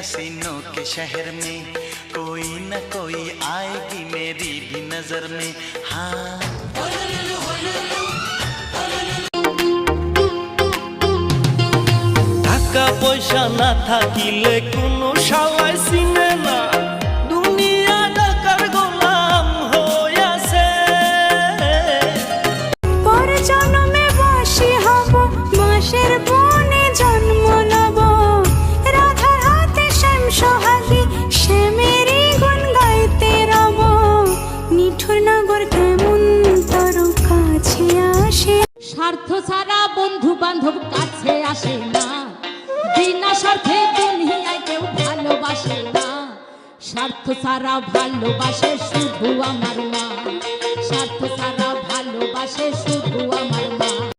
हसीनों के शहर में कोई न कोई आएगी मेरी भी नजर में हाँ টাকা পয়সা না থাকিলে কোনো সাওয়াই চিনে না দুনিয়া টাকার গোলাম হইয়াছে পর জন্মে বাসি হব মাসের বনে বন্ধু বান্ধব কাছে আসে না। বিনা স্বার্থে দুনিয়ায় কেউ ভালোবাসে না। স্বার্থ সারা ভালোবাসে শুধু আমার মা। স্বার্থ সারা ভালোবাসে শুধু আমার মা।